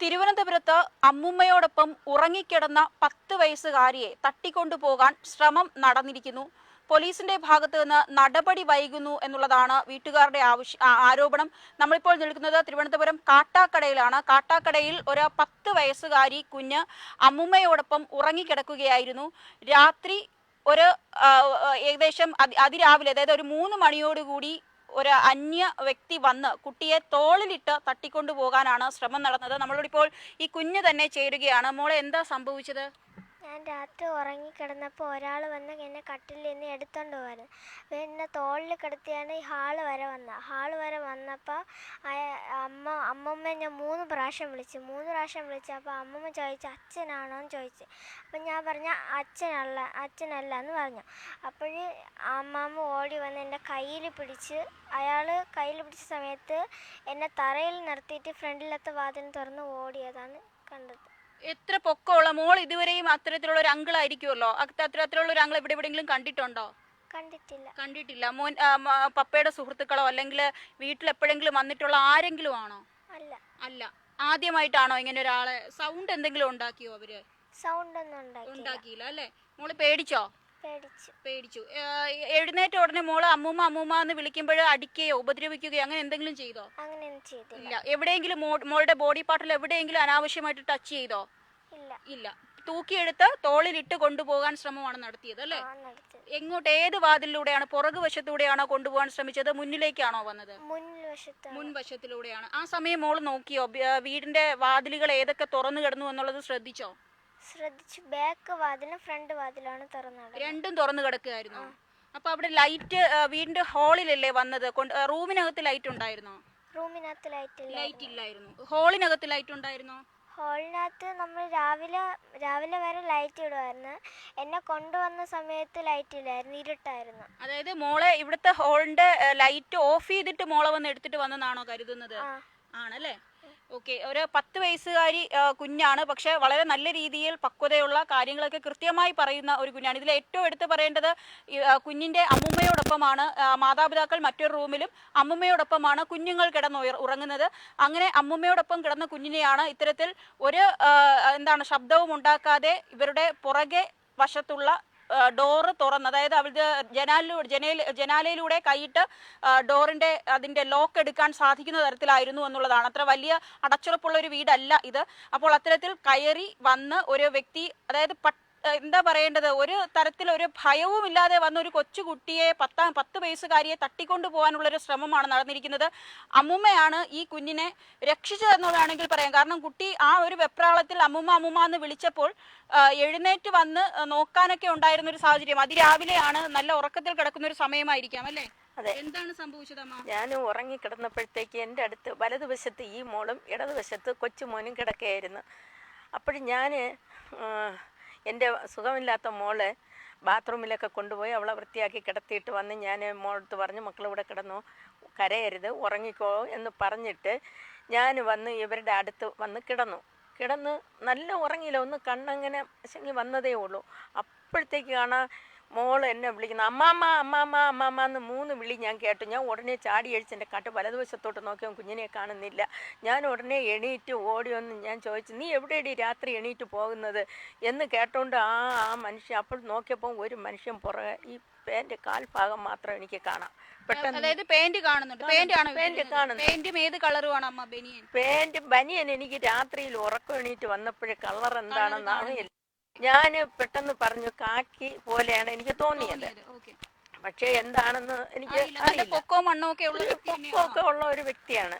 തിരുവനന്തപുരത്ത് അമ്മുമ്മയോടൊപ്പം ഉറങ്ങിക്കിടന്ന പത്ത് വയസ്സുകാരിയെ തട്ടിക്കൊണ്ടുപോകാൻ ശ്രമം നടന്നിരിക്കുന്നു. പോലീസിന്റെ ഭാഗത്ത് നിന്ന് നടപടി വൈകുന്നു എന്നുള്ളതാണ് വീട്ടുകാരുടെ ആവശ്യ ആരോപണം. നമ്മളിപ്പോൾ നിൽക്കുന്നത് തിരുവനന്തപുരം കാട്ടാക്കടയിലാണ്. കാട്ടാക്കടയിൽ ഒരു പത്ത് വയസ്സുകാരി കുഞ്ഞ് അമ്മുമ്മയോടൊപ്പം ഉറങ്ങിക്കിടക്കുകയായിരുന്നു. രാത്രി ഒരു ഏകദേശം അതിരാവിലെ അതായത് ഒരു മൂന്ന് മണിയോടുകൂടി ഒരു അന്യ വ്യക്തി വന്ന് കുട്ടിയെ തോളിലിട്ട് തട്ടിക്കൊണ്ടു പോകാനാണ് ശ്രമം നടന്നത്. നമ്മളോട് ഇപ്പോൾ ഈ കുഞ്ഞ് തന്നെ ചേരുകയാണ്. മോളെ എന്താ സംഭവിച്ചത്? ഞാൻ രാത്രി ഉറങ്ങിക്കിടന്നപ്പോൾ ഒരാൾ വന്ന് എന്നെ കട്ടിലിൽ നിന്ന് എടുത്തുകൊണ്ട് പോകാൻ പിന്നെ തോളിൽ കിടത്തിയാണ് ഈ ഹാൾ വരെ വന്നത് ഹാൾ വരെ വന്നപ്പോൾ അമ്മ അമ്മമ്മ ഞാൻ മൂന്ന് പ്രാവശ്യം വിളിച്ചു. മൂന്ന് പ്രാവശ്യം വിളിച്ചപ്പോൾ അമ്മമ്മ ചോദിച്ചു അച്ഛനാണോ? എന്ന് ചോദിച്ചു. അപ്പം ഞാൻ പറഞ്ഞ അച്ഛനല്ല അച്ഛനല്ല എന്ന് പറഞ്ഞു. അപ്പോഴ് അമ്മാമ്മ ഓടി വന്ന് എന്റെ കയ്യിൽ പിടിച്ച് അയാൾ കയ്യിൽ പിടിച്ച സമയത്ത് എന്നെ തറയിൽ നിർത്തിയിട്ട് ഫ്രണ്ടിലത്തെ വാതിൽ തുറന്ന് ഓടിയതാണ് കണ്ടത്. എത്ര പൊക്കമുള്ള മോൾ ഇതുവരെയും അത്തരത്തിലുള്ള ഒരു അങ്കിൾ ആയിരിക്കുമല്ലോ അത്തരത്തിലുള്ള ഒരു അങ്കിൾ എവിടെ എവിടെയെങ്കിലും കണ്ടിട്ടുണ്ടോ? കണ്ടിട്ടില്ല. കണ്ടിട്ടില്ല. മോൻ പപ്പയുടെ സുഹൃത്തുക്കളോ അല്ലെങ്കിൽ വീട്ടിൽ എപ്പോഴെങ്കിലും വന്നിട്ടുള്ള ആരെങ്കിലും ആണോ? അല്ല. അല്ല. ആദ്യമായിട്ടാണോ ഇങ്ങനെ ഒരാളെ സൗണ്ട് എന്തെങ്കിലും ഉണ്ടാക്കിയോ അവർ? സൗണ്ട് ഒന്നും ഉണ്ടാക്കിയില്ല അല്ലേ? മോൾ പേടിച്ചോ? പേടിച്ചു. പേടിച്ചു. എഴുന്നേറ്റ ഉടനെ മോൾ അമ്മൂമ്മ അമ്മൂമ്മ എന്ന് വിളിക്കുമ്പോൾ അടിക്കുകയോ ഉപദ്രവിക്കുകയോ അങ്ങനെ എന്തെങ്കിലും ചെയ്തോ? അങ്ങനെ ചെയ്തില്ല. ഇല്ല. എവിടെയെങ്കിലും മോളുടെ ബോഡി പാർട്ടിൽ എവിടെയെങ്കിലും അനാവശ്യമായിട്ട് ടച്ച് ചെയ്തോ? ഇല്ല. തൂക്കിയെടുത്ത് തോളിലിട്ട് കൊണ്ടുപോകാൻ ശ്രമമാണ് നടത്തിയത് അല്ലേ? എങ്ങോട്ട് ഏത് വാതിലിലൂടെയാണ് പുറകു വശത്തൂടെയാണോ കൊണ്ടുപോകാൻ ശ്രമിച്ചത്? മുന്നിലേക്കാണോ വന്നത്? മുൻവശത്തിലൂടെയാണ്. ആ സമയം മോൾ നോക്കിയോ? വീടിന്റെ വാതിലുകൾ ഏതൊക്കെ തുറന്നു കിടന്നു എന്നുള്ളത് ശ്രദ്ധിച്ചോ? ശ്രദ്ധിച്ചു. ബാക്ക് വാതിലും ഫ്രണ്ട് വാതിലാണ് തുറന്നത്. രണ്ടും തുറന്നു കിടക്കുകയായിരുന്നു. അപ്പൊ അവിടെ ലൈറ്റ് വീടിന്റെ ഹാളിലല്ലേ വന്നത്? കൊണ്ട്- റൂമിനകത്ത് ലൈറ്റ് ഉണ്ടായിരുന്നോ? റൂമിനകത്ത് ലൈറ്റ് ലൈറ്റ് ഇല്ലായിരുന്നു. ഹാളിനകത്ത് ലൈറ്റ് ഉണ്ടായിരുന്നോ? ഹാളിനകത്ത് നമ്മൾ രാവിലെ രാവിലെ വരെ ലൈറ്റ് ഇടുമായിരുന്നു എന്നെ കൊണ്ടുവന്ന സമയത്ത് ലൈറ്റ് ഇല്ലായിരുന്നു ഇരുട്ടായിരുന്നു. അതായത് മോളെ ഇവിടുത്തെ ഹോളിന്റെ ലൈറ്റ് ഓഫ് ചെയ്തിട്ട് മോളെ വന്ന് എടുത്തിട്ട് വന്നതാണോ കരുതുന്നത്? ആണല്ലേ? ഓക്കെ ഒരു പത്ത് വയസ്സുകാരി കുഞ്ഞാണ്. പക്ഷെ വളരെ നല്ല രീതിയിൽ പക്വതയുള്ള കാര്യങ്ങളൊക്കെ കൃത്യമായി പറയുന്ന ഒരു കുഞ്ഞാണ്. ഇതിൽ ഏറ്റവും എടുത്തു പറയേണ്ടത് കുഞ്ഞിന്റെ അമ്മുമ്മയോടൊപ്പമാണ് മാതാപിതാക്കൾ മറ്റൊരു റൂമിലും അമ്മുമ്മയോടൊപ്പമാണ് കുഞ്ഞുങ്ങൾ കിടന്ന് ഉറങ്ങുന്നത്. അങ്ങനെ അമ്മുമ്മയോടൊപ്പം കിടന്ന കുഞ്ഞിനെയാണ് ഇത്തരത്തിൽ ഒരു എന്താണ് ശബ്ദവും ഉണ്ടാക്കാതെ ഇവരുടെ പുറകെ വശത്തുള്ള ഡോറ് തുറന്ന് അതായത് അവരുടെ ജനാലിലൂടെ ജനേൽ ജനാലയിലൂടെ കൈയിട്ട് ഡോറിന്റെ അതിന്റെ ലോക്ക് എടുക്കാൻ സാധിക്കുന്ന തരത്തിലായിരുന്നു എന്നുള്ളതാണ്. അത്ര വലിയ അടച്ചുറപ്പുള്ള ഒരു വീടല്ല ഇത്. അപ്പോൾ അത്തരത്തിൽ കയറി വന്ന് ഒരു വ്യക്തി അതായത് പട്ട് എന്താ പറയേണ്ടത്? ഒരു തരത്തിൽ ഒരു ഭയവും ഇല്ലാതെ വന്ന ഒരു കൊച്ചുകുട്ടിയെ പത്താം പത്ത് വയസ്സുകാരിയെ തട്ടിക്കൊണ്ടു പോകാനുള്ള ഒരു ശ്രമമാണ് നടന്നിരിക്കുന്നത്. അമ്മുമ്മയാണ് ഈ കുഞ്ഞിനെ രക്ഷിച്ചത് എന്നുള്ളതാണെങ്കിൽ പറയാം. കാരണം കുട്ടി ആ ഒരു വെപ്രാളത്തിൽ അമ്മുമ്മ അമ്മുമ്മ എന്ന് വിളിച്ചപ്പോൾ എഴുന്നേറ്റ് വന്ന് നോക്കാനൊക്കെ ഉണ്ടായിരുന്ന ഒരു സാഹചര്യം. അതിരാവിലെയാണ് നല്ല ഉറക്കത്തിൽ കിടക്കുന്ന ഒരു സമയമായിരിക്കാം അല്ലേ? അതെ. എന്താണ് സംഭവിച്ചത് ഞാൻ ഉറങ്ങിക്കിടന്നപ്പോഴത്തേക്ക് എന്റെ അടുത്ത് വലതുവശത്ത് ഈ മോളും ഇടതുവശത്ത് കൊച്ചുമോനും കിടക്കുകയായിരുന്നു അപ്പോഴും ഞാൻ എന്റെ സുഖമില്ലാത്ത മോളെ ബാത്റൂമിലൊക്കെ കൊണ്ടുപോയി അവളെ വൃത്തിയാക്കി കിടത്തിയിട്ട് വന്ന് ഞാൻ മോളടുത്ത് പറഞ്ഞു മക്കളിവിടെ കിടന്നു കരയരുത് ഉറങ്ങിക്കോ എന്ന് പറഞ്ഞിട്ട് ഞാൻ വന്ന് ഇവരുടെ അടുത്ത് വന്ന് കിടന്നു. കിടന്ന് നല്ല ഉറങ്ങിയില്ല. ഒന്ന് കണ്ണങ്ങനെ വന്നതേ ഉള്ളൂ. അപ്പോഴത്തേക്ക് കാണാൻ മോൾ എന്നെ വിളിക്കുന്നു. അമ്മാമ്മ അമ്മാമ്മ അമ്മാമ്മ എന്ന് മൂന്ന് വിളി ഞാൻ കേട്ടു. ഞാൻ ഉടനെ ചാടി അഴിച്ച് എന്റെ കട്ട് വലതുവശത്തോട്ട് നോക്കിയാൽ കുഞ്ഞിനെ കാണുന്നില്ല. ഞാൻ ഉടനെ എണീറ്റ് ഓടി വന്ന് ഞാൻ ചോദിച്ചു നീ എവിടെയടി രാത്രി എണീറ്റ് പോകുന്നത്? എന്ന് കേട്ടോണ്ട് ആ ആ മനുഷ്യൻ അപ്പോൾ നോക്കിയപ്പോൾ ഒരു മനുഷ്യൻ പുറകെ ഈ പേന്റെ കാൽഭാഗം മാത്രം എനിക്ക് കാണാം. പെട്ടെന്ന് അതായത് പെയിന്റ് കാണുന്നുണ്ട്. ആണ് കാണുന്നു. ഏത് കളറുമാണ് അമ്മ ബനിയൻ? ബനിയൻ എനിക്ക് രാത്രിയിൽ ഉറക്കം എണീറ്റ് വന്നപ്പോഴേ കളർ എന്താണെന്നാണ് ഞാൻ പെട്ടെന്ന് പറഞ്ഞു കാക്കി പോലെയാണ് എനിക്ക് തോന്നിയത്. പക്ഷെ എന്താണെന്ന് എനിക്ക് പൊക്കോ മണ്ണോ ഒക്കെ പൊക്കമൊക്കെ ഉള്ള ഒരു വ്യക്തിയാണ്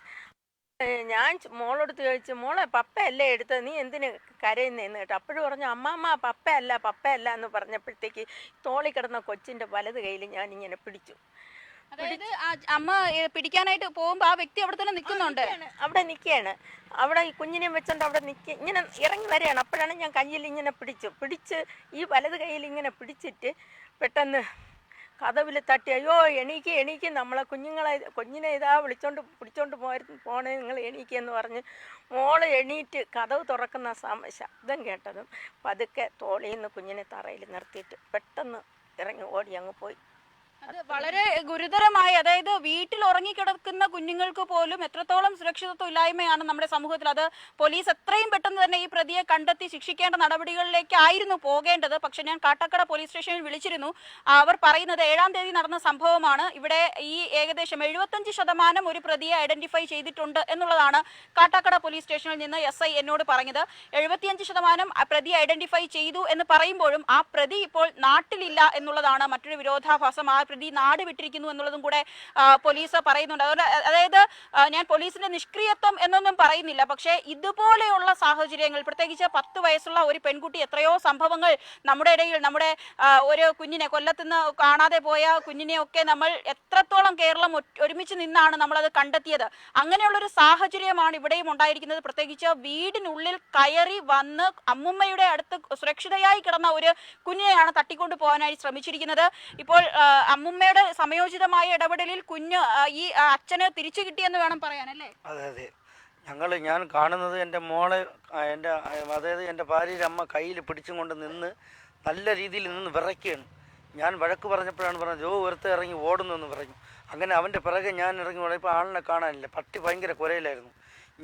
ഞാൻ മോളെടുത്ത് ചോദിച്ചു മോളെ പപ്പയല്ലേ എടുത്തത്? നീ എന്തിന് കരയുന്നതെന്ന് കേട്ടോ. അപ്പോഴും പറഞ്ഞു അമ്മാമ്മ പപ്പ അല്ല എന്ന് പറഞ്ഞപ്പോഴത്തേക്ക് തോളി കിടന്ന കൊച്ചിന്റെ വലത് കയ്യിൽ ഞാൻ ഇങ്ങനെ പിടിച്ചു. അതായത് അമ്മ പിടിക്കാനായിട്ട് പോകുമ്പോ ആ വ്യക്തി അവിടെ തന്നെ നിൽക്കുന്നുണ്ട്. അവിടെ നിൽക്കുകയാണ്. അവിടെ ഈ കുഞ്ഞിനെ വെച്ചോണ്ട് അവിടെ നിൽക്ക ഇങ്ങനെ ഇറങ്ങി വരികയാണ്. അപ്പോഴാണ് ഞാൻ കയ്യിൽ ഇങ്ങനെ പിടിച്ചു. പിടിച്ച് ഈ വലത് കയ്യിൽ ഇങ്ങനെ പിടിച്ചിട്ട് പെട്ടെന്ന് കഥവിൽ തട്ടി അയ്യോ എണീക്ക് എണീക്ക്. നമ്മളെ കുഞ്ഞുങ്ങളെ കുഞ്ഞിനെ ഇതാ വിളിച്ചോണ്ട് പിടിച്ചോണ്ട് പോയ പോണേ നിങ്ങൾ എണീക്ക് എന്ന് പറഞ്ഞ് മോൾ എണീറ്റ് കഥവ് തുറക്കുന്ന ശബ്ദം കേട്ടതും പതുക്കെ തോളിയിൽ നിന്ന് കുഞ്ഞിനെ തറയിൽ നിർത്തിയിട്ട് പെട്ടെന്ന് ഇറങ്ങി ഓടി അങ്ങ് പോയി. അത് വളരെ ഗുരുതരമായി അതായത് വീട്ടിൽ ഉറങ്ങിക്കിടക്കുന്ന കുഞ്ഞുങ്ങൾക്ക് പോലും എത്രത്തോളം സുരക്ഷിതത്വം ഇല്ലായ്മയാണ് നമ്മുടെ സമൂഹത്തിൽ. അത് പോലീസ് എത്രയും പെട്ടെന്ന് തന്നെ ഈ പ്രതിയെ കണ്ടെത്തി ശിക്ഷിക്കേണ്ട നടപടികളിലേക്ക് ആയിരുന്നു പോകേണ്ടത്. പക്ഷെ ഞാൻ കാട്ടാക്കട പോലീസ് സ്റ്റേഷനിൽ വിളിച്ചിരുന്നു. അവർ പറയുന്നത് ഏഴാം തീയതി നടന്ന സംഭവമാണ്. ഇവിടെ ഈ ഏകദേശം എഴുപത്തഞ്ച് ശതമാനം ഒരു പ്രതിയെ ഐഡന്റിഫൈ ചെയ്തിട്ടുണ്ട് എന്നുള്ളതാണ് കാട്ടാക്കട പോലീസ് സ്റ്റേഷനിൽ നിന്ന് എസ് ഐ എന്നോട് പറഞ്ഞത്. എഴുപത്തിയഞ്ച് ശതമാനം പ്രതിയെ ഐഡന്റിഫൈ ചെയ്തു എന്ന് പറയുമ്പോഴും ആ പ്രതി ഇപ്പോൾ നാട്ടിലില്ല എന്നുള്ളതാണ് മറ്റൊരു വിരോധാഭാസം. ആ പ്രതി നാട് വിട്ടിരിക്കുന്നു എന്നുള്ളതും കൂടെ പോലീസ് പറയുന്നുണ്ട്. അതുകൊണ്ട് അതായത് ഞാൻ പോലീസിന്റെ നിഷ്ക്രിയത്വം എന്നൊന്നും പറയുന്നില്ല. പക്ഷേ ഇതുപോലെയുള്ള സാഹചര്യങ്ങൾ പ്രത്യേകിച്ച് പത്ത് വയസ്സുള്ള ഒരു പെൺകുട്ടി എത്രയോ സംഭവങ്ങൾ നമ്മുടെ ഇടയിൽ നമ്മുടെ ഒരു കുഞ്ഞിനെ കൊല്ലത്തുനിന്ന് കാണാതെ പോയ കുഞ്ഞിനെയൊക്കെ നമ്മൾ എത്രത്തോളം കേരളം ഒരുമിച്ച് നിന്നാണ് നമ്മളത് കണ്ടെത്തിയത്. അങ്ങനെയുള്ളൊരു സാഹചര്യമാണ് ഇവിടെയും ഉണ്ടായിരിക്കുന്നത്. പ്രത്യേകിച്ച് വീടിനുള്ളിൽ കയറി വന്ന് അമ്മുമ്മയുടെ അടുത്ത് സുരക്ഷിതയായി കിടന്ന ഒരു കുഞ്ഞിനെയാണ് തട്ടിക്കൊണ്ടു പോകാനായി ശ്രമിച്ചിരിക്കുന്നത്. ഇപ്പോൾ അമ്മുമ്മയുടെ സമയോചിതമായ ഇടപെടലിൽ കുഞ്ഞ് ഈ അച്ഛന് തിരിച്ചു കിട്ടിയെന്ന് വേണം പറയാൻ അല്ലേ അതെ അതെ. ഞങ്ങൾ ഞാൻ കാണുന്നത് എന്റെ മോളെ എന്റെ അതായത് എന്റെ ഭാര്യയുടെ അമ്മ കയ്യിൽ പിടിച്ചും കൊണ്ട് നിന്ന് നല്ല രീതിയിൽ നിന്ന് വിറയ്ക്കുകയാണ്. ഞാൻ വഴക്ക് പറഞ്ഞപ്പോഴാണ് പറഞ്ഞത് ജോ ഒരുത്ത ഇറങ്ങി ഓടുന്നു എന്ന് പറഞ്ഞു. അങ്ങനെ അവന്റെ പിറകെ ഞാൻ ഇറങ്ങി ഓടിയപ്പോൾ ആളിനെ കാണാനില്ല. പട്ടി ഭയങ്കര കുരയിലായിരുന്നു.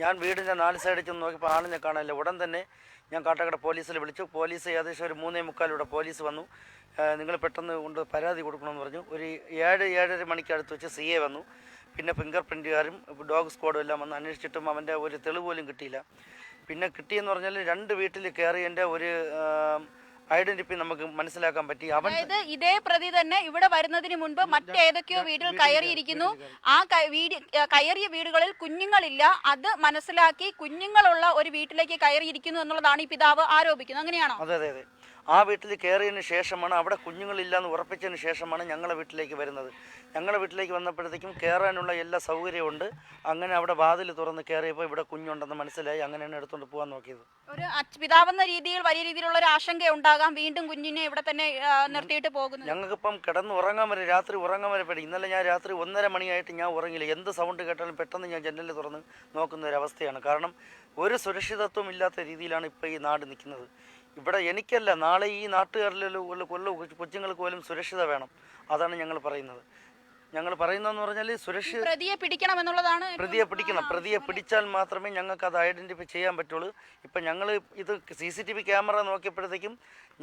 ഞാൻ വീടിന്റെ നാല് സൈഡിൽ ചെന്ന് നോക്കിയപ്പോൾ ആളിനെ കാണാനില്ല. ഉടൻ തന്നെ ഞാൻ കാട്ടാക്കട പോലീസിൽ വിളിച്ചു. പോലീസ് ഏകദേശം ഒരു മൂന്നേ മുക്കാലിവിടെ പോലീസ് വന്നു. നിങ്ങൾ പെട്ടെന്ന് കൊണ്ട് പരാതി കൊടുക്കണമെന്ന് പറഞ്ഞു. ഒരു ഏഴ് ഏഴര മണിക്ക് അടുത്ത് വെച്ച് സി എ വന്നു. പിന്നെ ഫിംഗർ പ്രിന്റുകാരും ഡോഗ് സ്ക്വാഡും എല്ലാം വന്ന് അന്വേഷിച്ചിട്ടും അവന്റെ ഒരു തെളിവ് പോലും കിട്ടിയില്ല. പിന്നെ കിട്ടിയെന്ന് പറഞ്ഞാൽ രണ്ട് വീട്ടിൽ കയറി എന്റെ ഒരു ഐഡന്റിറ്റി നമുക്ക് മനസ്സിലാക്കാൻ പറ്റി. അവൻ അതായത് ഇതേ പ്രതി തന്നെ ഇവിടെ വരുന്നതിന് മുൻപ് മറ്റേതൊക്കെയോ വീട്ടിൽ കയറിയിരിക്കുന്നു. ആ കയറിയ വീടുകളിൽ കുഞ്ഞുങ്ങളില്ല. അത് മനസ്സിലാക്കി കുഞ്ഞുങ്ങളുള്ള ഒരു വീട്ടിലേക്ക് കയറിയിരിക്കുന്നു എന്നുള്ളതാണ് ഈ പിതാവ് ആരോപിക്കുന്നത്. അങ്ങനെയാണോ? അതെ അതെ അതെ. ആ വീട്ടിൽ കയറിയതിന് ശേഷമാണ് അവിടെ കുഞ്ഞുങ്ങളില്ലാന്ന് ഉറപ്പിച്ചതിന് ശേഷമാണ് ഞങ്ങളുടെ വീട്ടിലേക്ക് വരുന്നത്. ഞങ്ങളുടെ വീട്ടിലേക്ക് വന്നപ്പോഴത്തേക്കും കയറാനുള്ള എല്ലാ സൗകര്യവും ഉണ്ട്. അങ്ങനെ അവിടെ വാതിൽ തുറന്ന് കയറിയപ്പോൾ ഇവിടെ കുഞ്ഞുണ്ടെന്ന് മനസ്സിലായി. അങ്ങനെയാണ് എടുത്തുകൊണ്ട് പോകാൻ നോക്കിയത്. ഒരു പിതാവെന്ന രീതിയിൽ വലിയ രീതിയിലുള്ള ഒരു ആശങ്ക ഉണ്ടാകാം. വീണ്ടും കുഞ്ഞിനെ ഇവിടെ തന്നെ നിർത്തിയിട്ട് പോകുന്നു ഞങ്ങൾക്കിപ്പം കിടന്ന് ഉറങ്ങാൻ വരെ രാത്രി ഉറങ്ങാൻ വരെ പേടി. ഇന്നലെ ഞാൻ രാത്രി ഒന്നര മണിയായിട്ട് ഞാൻ ഉറങ്ങില്ല എന്ത് സൗണ്ട് കേട്ടാലും പെട്ടെന്ന് ഞാൻ ജനലിൽ തുറന്ന് നോക്കുന്ന ഒരു അവസ്ഥയാണ്. കാരണം ഒരു സുരക്ഷിതത്വം ഇല്ലാത്ത രീതിയിലാണ് ഇപ്പോൾ ഈ നാട് നിൽക്കുന്നത്. ഇവിടെ എനിക്കല്ല നാളെ ഈ നാട്ടുകാരിലുള്ള കൊല്ല കൊച്ചുങ്ങൾക്ക് പോലും സുരക്ഷിത വേണം. അതാണ് ഞങ്ങൾ പറയുന്നത്. ഞങ്ങൾ പറയുന്നതെന്ന് പറഞ്ഞാൽ സുരക്ഷ പ്രതിയെ പിടിക്കണം എന്നുള്ളതാണ് പ്രതിയെ പിടിക്കണം. പ്രതിയെ പിടിച്ചാൽ മാത്രമേ ഞങ്ങൾക്ക് അത് ഐഡന്റിഫൈ ചെയ്യാൻ പറ്റുള്ളൂ. ഇപ്പം ഞങ്ങൾ ഇത് C C T V camera നോക്കിയപ്പോഴത്തേക്കും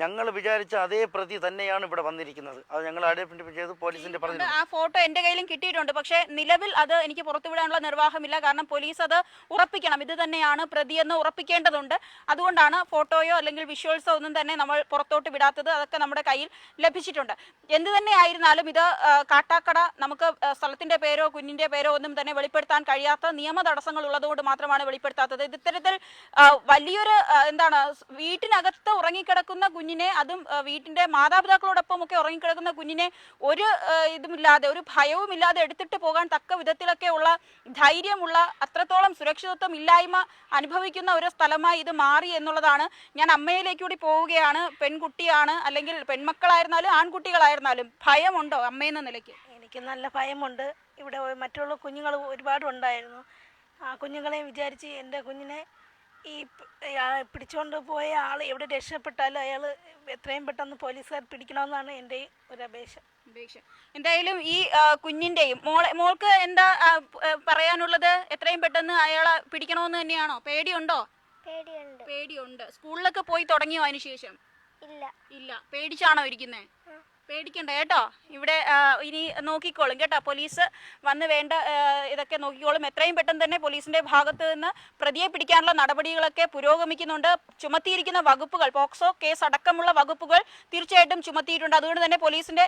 ഞങ്ങൾ വിചാരിച്ച അതേ പ്രതി തന്നെയാണ് ഇവിടെ വന്നിരിക്കുന്നത്. അത് ഞങ്ങൾ ഐഡന്റിഫൈ ചെയ്ത് പോലീസിന്റെ പറഞ്ഞു ആ ഫോട്ടോ എന്റെ കയ്യിലും കിട്ടിയിട്ടുണ്ട്. പക്ഷേ നിലവിൽ അത് എനിക്ക് പുറത്തുവിടാനുള്ള നിർവാഹമില്ല. കാരണം പോലീസ് അത് ഉറപ്പിക്കണം. ഇത് തന്നെയാണ് പ്രതിയെന്ന് ഉറപ്പിക്കേണ്ടതുണ്ട്. അതുകൊണ്ടാണ് ഫോട്ടോയോ അല്ലെങ്കിൽ വിഷ്വൽസോ ഒന്നും തന്നെ നമ്മൾ പുറത്തോട്ട് വിടാത്തത്. അതൊക്കെ നമ്മുടെ കയ്യിൽ ലഭിച്ചിട്ടുണ്ട്. എന്ത് തന്നെ ആയിരുന്നാലും ഇത് കാട്ടാക്കട നമുക്ക് സ്ഥലത്തിന്റെ പേരോ കുഞ്ഞിന്റെ പേരോ ഒന്നും തന്നെ വെളിപ്പെടുത്താൻ കഴിയാത്ത നിയമ തടസ്സങ്ങൾ ഉള്ളതുകൊണ്ട് മാത്രമാണ് വെളിപ്പെടുത്താത്തത്. ഇത് ഇത്തരത്തിൽ വലിയൊരു എന്താണ് വീട്ടിനകത്ത് ഉറങ്ങിക്കിടക്കുന്ന കുഞ്ഞിനെ അതും വീട്ടിന്റെ മാതാപിതാക്കളോടൊപ്പം ഒക്കെ ഉറങ്ങിക്കിടക്കുന്ന കുഞ്ഞിനെ ഒരു ഇതുമില്ലാതെ ഒരു ഭയവും ഇല്ലാതെ എടുത്തിട്ട് പോകാൻ തക്ക വിധത്തിലൊക്കെ ഉള്ള ധൈര്യമുള്ള അത്രത്തോളം സുരക്ഷിതത്വം ഇല്ലായ്മ അനുഭവിക്കുന്ന ഒരു സ്ഥലമായി ഇത് മാറി എന്നുള്ളതാണ്. ഞാൻ അമ്മയിലേക്ക് കൂടി പോവുകയാണ്. പെൺകുട്ടിയാണ് അല്ലെങ്കിൽ പെൺമക്കളായിരുന്നാലും ആൺകുട്ടികളായിരുന്നാലും ഭയമുണ്ടോ അമ്മയെന്ന നിലയ്ക്ക്? എനിക്ക് നല്ല ഭയമുണ്ട്. ഇവിടെ മറ്റുള്ള കുഞ്ഞുങ്ങൾ ഒരുപാട് ഉണ്ടായിരുന്നു. ആ കുഞ്ഞുങ്ങളെയും വിചാരിച്ച് എന്റെ കുഞ്ഞിനെ ഈ പിടിച്ചുകൊണ്ട് പോയ ആൾ എവിടെ രക്ഷപ്പെട്ടാലും അയാൾ എത്രയും പെട്ടെന്ന് പോലീസുകാർ പിടിക്കണമെന്നാണ് എന്റെ ഒരു അപേക്ഷ. അപേക്ഷ എന്തായാലും ഈ കുഞ്ഞിന്റെയും മോളെ മോൾക്ക് എന്താ പറയാനുള്ളത്? എത്രയും പെട്ടെന്ന് അയാളെ പിടിക്കണമെന്ന് തന്നെയാണോ? പേടിയുണ്ടോ? പേടിയുണ്ട്. പേടിയുണ്ട്. സ്കൂളിലൊക്കെ പോയി തുടങ്ങിയോ അതിനുശേഷം ഇല്ല. ഇല്ല. പേടിച്ചാണോ ഇരിക്കുന്നേ? പേടിക്കണ്ട കേട്ടോ. ഇവിടെ ഇനി നോക്കിക്കോളും കേട്ടോ. പോലീസ് വന്ന് വേണ്ട ഇതൊക്കെ നോക്കിക്കോളും. എത്രയും പെട്ടെന്ന് തന്നെ പോലീസിന്റെ ഭാഗത്ത് നിന്ന് പ്രതിയെ പിടിക്കാനുള്ള നടപടികളൊക്കെ പുരോഗമിക്കുന്നുണ്ട്. ചുമത്തിയിരിക്കുന്ന വകുപ്പുകൾ പോക്സോ കേസ് അടക്കമുള്ള വകുപ്പുകൾ തീർച്ചയായിട്ടും ചുമത്തിയിട്ടുണ്ട്. അതുകൊണ്ട് തന്നെ പോലീസിന്റെ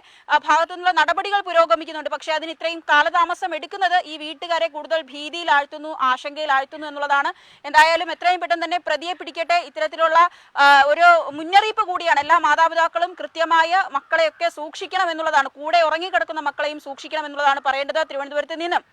ഭാഗത്തു നിന്നുള്ള നടപടികൾ പുരോഗമിക്കുന്നുണ്ട്. പക്ഷെ അതിന് ഇത്രയും കാലതാമസം എടുക്കുന്നത് ഈ വീട്ടുകാരെ കൂടുതൽ ഭീതിയിൽ ആഴ്ത്തുന്നു ആശങ്കയിൽ ആഴ്ത്തുന്നു എന്നുള്ളതാണ്. എന്തായാലും എത്രയും പെട്ടെന്ന് തന്നെ പ്രതിയെ പിടിക്കട്ടെ. ഇത്തരത്തിലുള്ള ഒരു മുന്നറിയിപ്പ് കൂടിയാണ് എല്ലാ മാതാപിതാക്കളും കൃത്യമായ മക്കളെയൊക്കെ സൂക്ഷിക്കണം എന്നുള്ളതാണ്. കൂടെ ഉറങ്ങിക്കിടക്കുന്ന മക്കളെയും സൂക്ഷിക്കണം എന്നുള്ളതാണ് പറയേണ്ടത് തിരുവനന്തപുരത്ത് നിന്നും.